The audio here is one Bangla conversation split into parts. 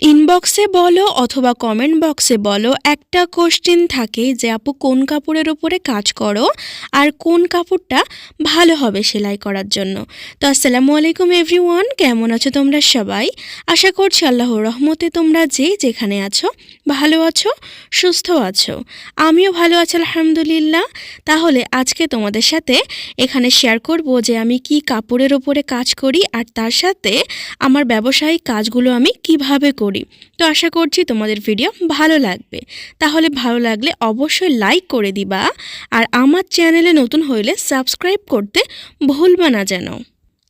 ইনবক্সে বলো অথবা কমেন্ট বক্সে বলো একটা কোশ্চেন থাকে যে, আপু, কোন কাপড়ের ওপরে কাজ করো? আর কোন কাপড়টা ভালো হবে সেলাই করার জন্য? তো আসসালামু আলাইকুম এভরিওয়ান কেমন আছো তোমরা সবাই? আশা করছি আল্লাহর রহমতে তোমরা যে যেখানে আছো, ভালো আছো, সুস্থ আছো। আমিও ভালো আছি, আলহামদুলিল্লাহ। তাহলে আজকে তোমাদের সাথে এখানে শেয়ার করব যে, আমি কি কাপড়ের ওপরে কাজ করি আর তার সাথে আমার ব্যবসায়িক কাজগুলো আমি কীভাবে করি তো আশা করছি তোমাদের ভিডিও ভালো লাগবে। তাহলে ভালো লাগলে অবশ্যই লাইক করে দিবা। আর আমার চ্যানেলে নতুন হইলে সাবস্ক্রাইব করতে ভুলবা না যেন।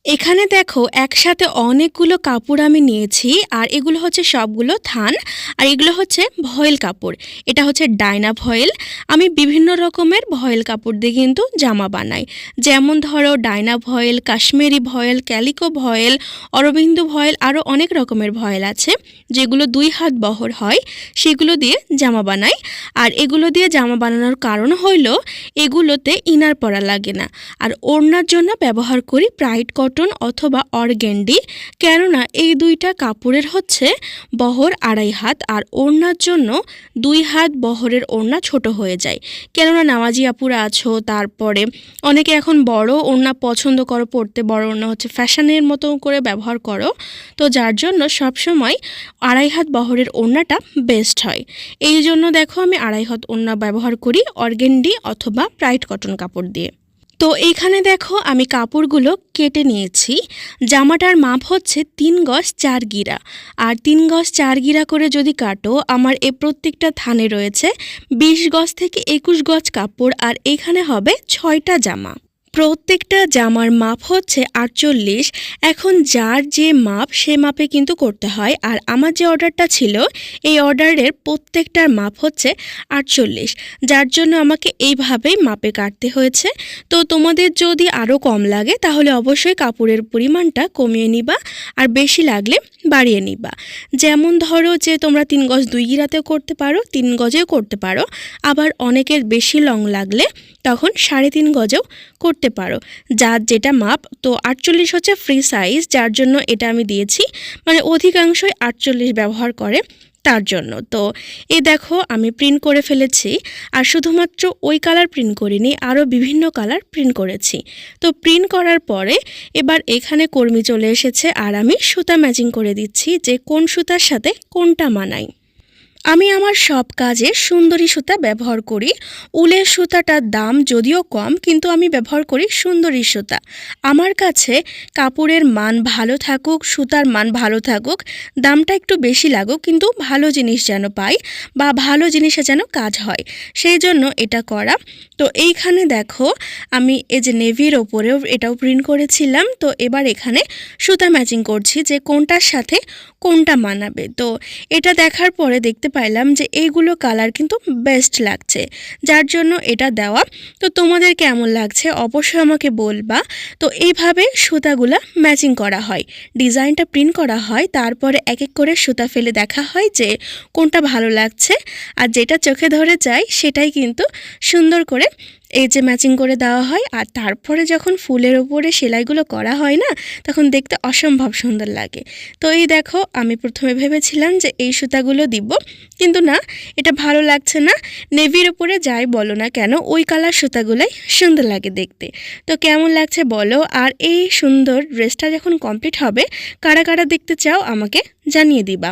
এখানে দেখো একসাথে অনেকগুলো কাপড় আমি নিয়েছি, আর এগুলো হচ্ছে সবগুলো থান, আর এগুলো হচ্ছে ভয়েল কাপড়। এটা হচ্ছে ডাইনা ভয়েল। আমি বিভিন্ন রকমের ভয়েল কাপড় দিয়ে কিন্তু জামা বানাই। যেমন ধরো Dyna voile, Kashmiri voile, calico voile, Aurobindo voile, আরও অনেক রকমের ভয়েল আছে, যেগুলো দুই হাত বহর হয়, সেগুলো দিয়ে জামা বানাই। আর এগুলো দিয়ে জামা বানানোর কারণ হইল এগুলোতে ইনার পরা লাগে না। আর ওড়নার জন্য ব্যবহার করি প্রাইড কটন অথবা অর্গেন্ডি, কেননা এই দুইটা কাপড়ের হচ্ছে বহর আড়াই হাত আর ওড়নার জন্য দুই হাত বহরের ওড়না ছোট হয়ে যায়। কেননা নামাজি আপুরা আছো, তারপরে অনেকে এখন বড় ওড়না পছন্দ করো পড়তে বড় ওড়না হচ্ছে ফ্যাশনের মতো করে ব্যবহার করো। তো যার জন্য সবসময় আড়াই হাত বহরের ওড়নাটা বেস্ট হয়। এই জন্য দেখো আমি আড়াই হাত ওড়না ব্যবহার করি অর্গেন্ডি অথবা প্রাইড কটন কাপড় দিয়ে। তো এইখানে দেখো আমি কাপড়গুলো কেটে নিয়েছি। জামাটার মাপ হচ্ছে তিন গজ চার গিরা। আর তিন গজ চার গিরা করে যদি কাটো, আমার এ প্রত্যেকটা থানে রয়েছে বিশ গজ থেকে একুশ গজ কাপড়, আর এখানে হবে ছয়টা জামা। প্রত্যেকটা জামার মাপ হচ্ছে আটচল্লিশ। এখন যার যে মাপ, সে মাপে কিন্তু করতে হয়। আর আমার যে অর্ডারটা ছিল, এই অর্ডারের প্রত্যেকটার মাপ হচ্ছে আটচল্লিশ। যার জন্য আমাকে এইভাবেই মাপে কাটতে হয়েছে। তো তোমাদের যদি আরও কম লাগে, তাহলে অবশ্যই কাপড়ের পরিমাণটা কমিয়ে নিবা আর বেশি লাগলে বাড়িয়ে নিবা। যেমন ধরো যে তোমরা তিন গজ দুই গিরাতেও করতে পারো, তিন গজেও করতে পারো। আবার অনেকের বেশি লং লাগলে তখন সাড়ে তিন গজেও করতে পারো। যার যেটা মাপ, তো আটচল্লিশ হচ্ছে ফ্রি সাইজ যার জন্য এটা আমি দিয়েছি। মানে অধিকাংশই আটচল্লিশ ব্যবহার করে তার জন্য। তো এই দেখো, আমি প্রিন্ট করে ফেলেছি। আর শুধুমাত্র ওই কালার প্রিন্ট করিনি, আরও বিভিন্ন কালার প্রিন্ট করেছি। তো প্রিন্ট করার পরে এবার এখানে কর্মী চলে এসেছে, আর আমি সুতা ম্যাচিং করে দিচ্ছি যে কোন সুতার সাথে কোনটা মানাই আমি আমার সব কাজে সুন্দরী সুতা ব্যবহার করি। উলের সুতাটার দাম যদিও কম, কিন্তু আমি ব্যবহার করি সুন্দরী সুতা। আমার কাছে কাপড়ের মান ভালো থাকুক, সুতার মান ভালো থাকুক, দামটা একটু বেশি লাগুক, কিন্তু ভালো জিনিস যেন পাই বা ভালো জিনিসে যেন কাজ হয়। সেই জন্য এটা করা। তো এইখানে দেখো, আমি এই যে নেভির ওপরেও এটাও প্রিন্ট করেছিলাম। তো এবার এখানে সুতা ম্যাচিং করছি যে কোনটার সাথে কোনটা মানাবে। তো এটা দেখার পরে দেখতে পাইলাম যে এইগুলো কালার কিন্তু বেস্ট লাগছে। যার জন্য এটা দেওয়া। তো তোমাদের কেমন লাগছে অবশ্যই আমাকে বলবা। তো এইভাবে সুতাগুলা ম্যাচিং করা হয়। ডিজাইনটা প্রিন্ট করা হয়, তারপরে এক এক করে সুতা ফেলে দেখা হয় যে কোনটা ভালো লাগছে। আর যেটা চোখে ধরে যায়, সেটাই কিন্তু সুন্দর করে এই যে ম্যাচিং করে দেওয়া হয়, আর তারপরে যখন ফুলের ওপরে সেলাইগুলো করা হয় না, তখন দেখতে অসম্ভব সুন্দর লাগে। তো এই দেখো, আমি প্রথমে ভেবেছিলাম যে এই সুতাগুলো দিব, কিন্তু না, এটা ভালো লাগছে না। নেভির ওপরে যাই বলো না কেন, ওই কালার সুতাগুলোই সুন্দর লাগে দেখতে। তো কেমন লাগছে বলো, আর এই সুন্দর ড্রেসটা যখন কমপ্লিট হবে, কারা কারা দেখতে চাও আমাকে জানিয়ে দিবা।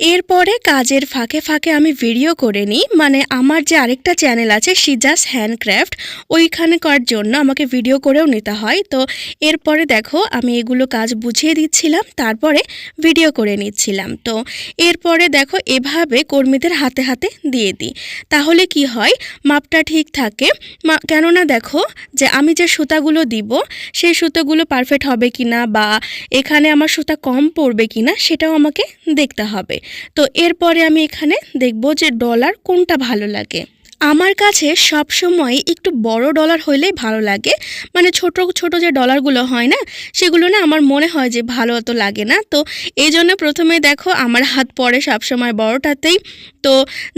এরপরে কাজের ফাঁকে ফাঁকে আমি ভিডিও করে নিই। মানে আমার যে আরেকটা চ্যানেল আছে সিজাস হ্যান্ডক্রাফট ওইখানে করার জন্য আমাকে ভিডিও করেও নিতে হয়। তো এরপরে দেখো, আমি এগুলো কাজ বুঝিয়ে দিচ্ছিলাম, তারপরে ভিডিও করে নিচ্ছিলাম। তো এরপরে দেখো, এভাবে কর্মীদের হাতে হাতে দিয়ে দিই। তাহলে কি হয়, মাপটা ঠিক থাকে। কেননা দেখো, যে আমি যে সুতাগুলো দিব, সেই সুতোগুলো পারফেক্ট হবে কিনা বা এখানে আমার সুতা কম পড়বে কিনা, সেটাও আমাকে দেখতে হবে। তো এরপরে আমি এখানে দেখব যে ডলার কোনটা ভালো লাগে। আমার কাছে সব সময় একটু বড় ডলার হইলেই ভালো লাগে। মানে ছোট ছোট যে ডলারগুলো হয় না, সেগুলো না আমার মনে হয় যে ভালো অত লাগে না। তো এই জন্য প্রথমে দেখো আমার হাত পড়ে সবসময় বড়টাতেই। তো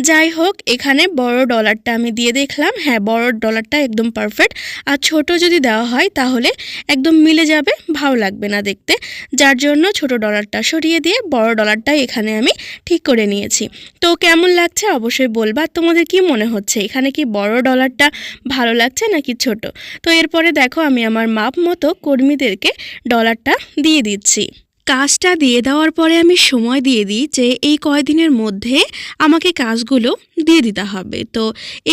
যাই হোক, এখানে বড় ডলারটা আমি দিয়ে দেখলাম। হ্যাঁ বড় ডলারটা একদম পারফেক্ট আর ছোট যদি দেওয়া হয়, তাহলে একদম মিলে যাবে, ভালো লাগবে না দেখতে। যার জন্য ছোট ডলারটা সরিয়ে দিয়ে বড় ডলারটাই এখানে আমি ঠিক করে নিয়েছি। তো কেমন লাগছে অবশ্যই বলবা। তোমাদের কি মনে হচ্ছে? এখানে কি বড় ডলারটা ভালো লাগছে নাকি ছোট? তো এরপরে দেখো আমি আমার মাপ মতো কর্মীদেরকে ডলারটা দিয়ে দিচ্ছি। কাজটা দিয়ে দেওয়ার পরে আমি সময় দিয়ে দিই যে এই কয়দিনের মধ্যে আমাকে কাজগুলো দিয়ে দিতে হবে। তো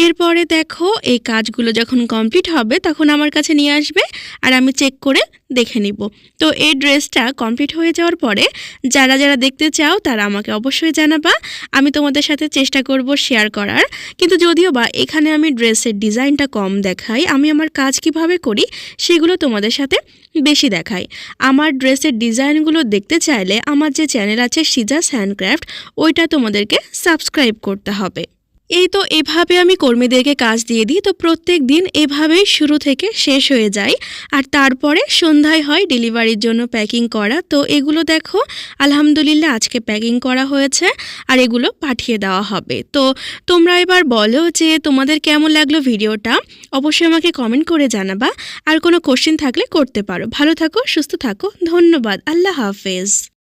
এরপরে দেখো এই কাজগুলো যখন কমপ্লিট হবে তখন আমার কাছে নিয়ে আসবে আর আমি চেক করে দেখে নিব। তো এই ড্রেসটা কমপ্লিট হয়ে যাওয়ার পরে যারা যারা দেখতে চাও তারা আমাকে অবশ্যই জানাবা। আমি তোমাদের সাথে চেষ্টা করব শেয়ার করার। কিন্তু যদিও বা এখানে আমি ড্রেসের ডিজাইনটা কম দেখাই, আমি আমার কাজ কীভাবে করি সেগুলো তোমাদের সাথে বেশি দেখাই। আমার ড্রেসের ডিজাইনগুলো দেখতে চাইলে আমার যে চ্যানেল আছে সিজাস হ্যান্ডক্রাফট ওইটা তোমাদেরকে সাবস্ক্রাইব করতে হবে। এই তো এভাবে আমি কর্মীদেরকে কাজ দিয়ে দিই, তো প্রত্যেক দিন এভাবেই শুরু থেকে শেষ হয়ে যায়। আর তারপরে সন্ধ্যায় হয় ডেলিভারির জন্য প্যাকিং করা, তো এগুলো দেখো, আলহামদুলিল্লাহ আজকে প্যাকিং করা হয়েছে আর এগুলো পাঠিয়ে দেওয়া হবে। তো তোমরা এবার বলো যে তোমাদের কেমন লাগল ভিডিওটা? অবশ্যই আমাকে কমেন্ট করে জানাবা। আর কোনো কোশ্চেন থাকলে করতে পারো। ভালো থাকো, সুস্থ থাকো। ধন্যবাদ। আল্লাহ হাফেজ।